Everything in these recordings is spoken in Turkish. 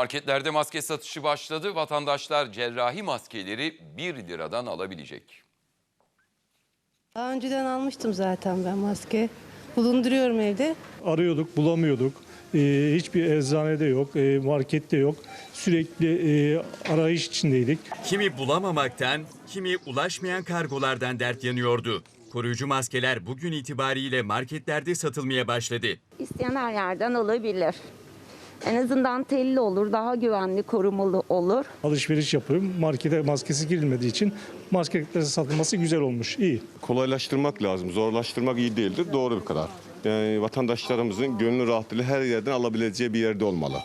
Marketlerde maske satışı başladı. Vatandaşlar cerrahi maskeleri 1 liradan alabilecek. Daha önceden almıştım zaten ben maske. Bulunduruyorum evde. arıyorduk, bulamıyorduk. Ee, hiçbir eczanede yok, e, markette yok. Sürekli e, arayış içindeydik. Kimi bulamamaktan, kimi ulaşmayan kargolardan dert yanıyordu. Koruyucu maskeler bugün itibariyle marketlerde satılmaya başladı. İsteyen her yerden alabilir. En azından telli olur, daha güvenli, korumalı olur. Alışveriş yapıyorum. Markete maskesi girilmediği için maskeler satılması güzel olmuş. İyi. kolaylaştırmak lazım. Zorlaştırmak iyi değildir. Doğru bir karar. Yani vatandaşlarımızın gönlü rahatlığıyla her yerden alabileceği bir yerde olmalı.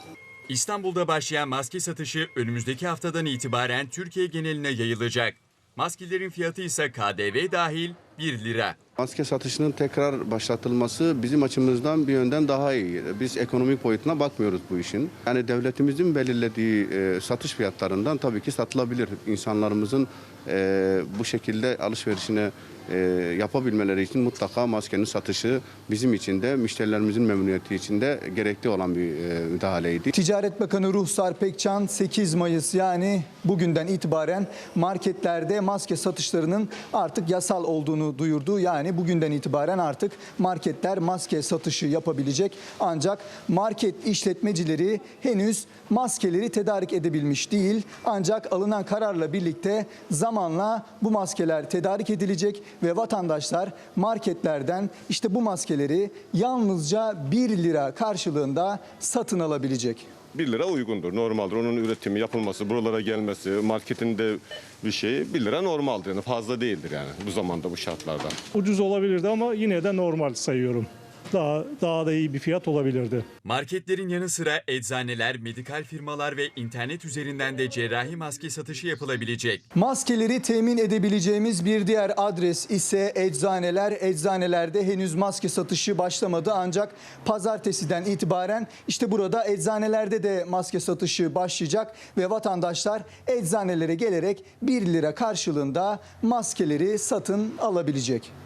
İstanbul'da başlayan maske satışı önümüzdeki haftadan itibaren Türkiye geneline yayılacak. Maskelerin fiyatı ise KDV dahil 1 lira. Maske satışının tekrar başlatılması bizim açımızdan bir yönden daha iyi. Biz ekonomik boyutuna bakmıyoruz bu işin. Yani devletimizin belirlediği e, satış fiyatlarından tabii ki satılabilir. İnsanlarımızın e, bu şekilde alışverişine e, yapabilmeleri için mutlaka maskenin satışı bizim için de müşterilerimizin memnuniyeti için de gerekli olan bir e, müdahaleydi. Ticaret Bakanı Ruhsar Pekcan 8 Mayıs yani bugünden itibaren marketlerde maske satışlarının artık yasal olduğunu duyurdu. Yani bugünden itibaren artık marketler maske satışı yapabilecek. Ancak market işletmecileri henüz maskeleri tedarik edebilmiş değil. Ancak alınan kararla birlikte zamanla bu maskeler tedarik edilecek ve vatandaşlar marketlerden işte bu maskeleri yalnızca 1 lira karşılığında satın alabilecek. 1 lira uygundur, normaldir. Onun üretimi, yapılması, buralara gelmesi, marketinde bir şey 1 lira normaldir. Yani fazla değildir yani bu zamanda, bu şartlarda. Ucuz olabilirdi ama yine de normal sayıyorum. Daha daha da iyi bir fiyat olabilirdi. Marketlerin yanı sıra eczaneler, medikal firmalar ve internet üzerinden de cerrahi maske satışı yapılabilecek. Maskeleri temin edebileceğimiz bir diğer adres ise eczaneler. Eczanelerde henüz maske satışı başlamadı ancak pazartesiden itibaren işte burada eczanelerde de maske satışı başlayacak ve vatandaşlar eczanelere gelerek 1 lira karşılığında maskeleri satın alabilecek.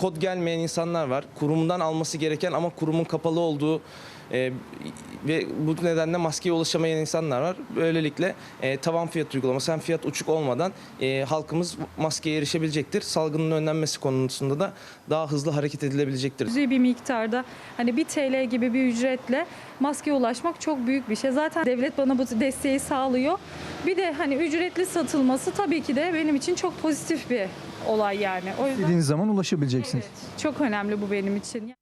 Kod gelmeyen insanlar var. Kurumdan alması gereken ama kurumun kapalı olduğu e, ve bu nedenle maskeye ulaşamayan insanlar var. Böylelikle e, tavan fiyat uygulaması hem fiyat uçuk olmadan e, halkımız maskeye erişebilecektir. Salgının önlenmesi konusunda da daha hızlı hareket edilebilecektir. Cüzi bir miktarda hani 1 TL gibi bir ücretle maskeye ulaşmak çok büyük bir şey. Zaten devlet bana bu desteği sağlıyor. Bir de hani ücretli satılması tabii ki de benim için çok pozitif bir olay yani. O yüzden Dediğiniz zaman ulaşabileceksiniz. çok önemli bu benim için.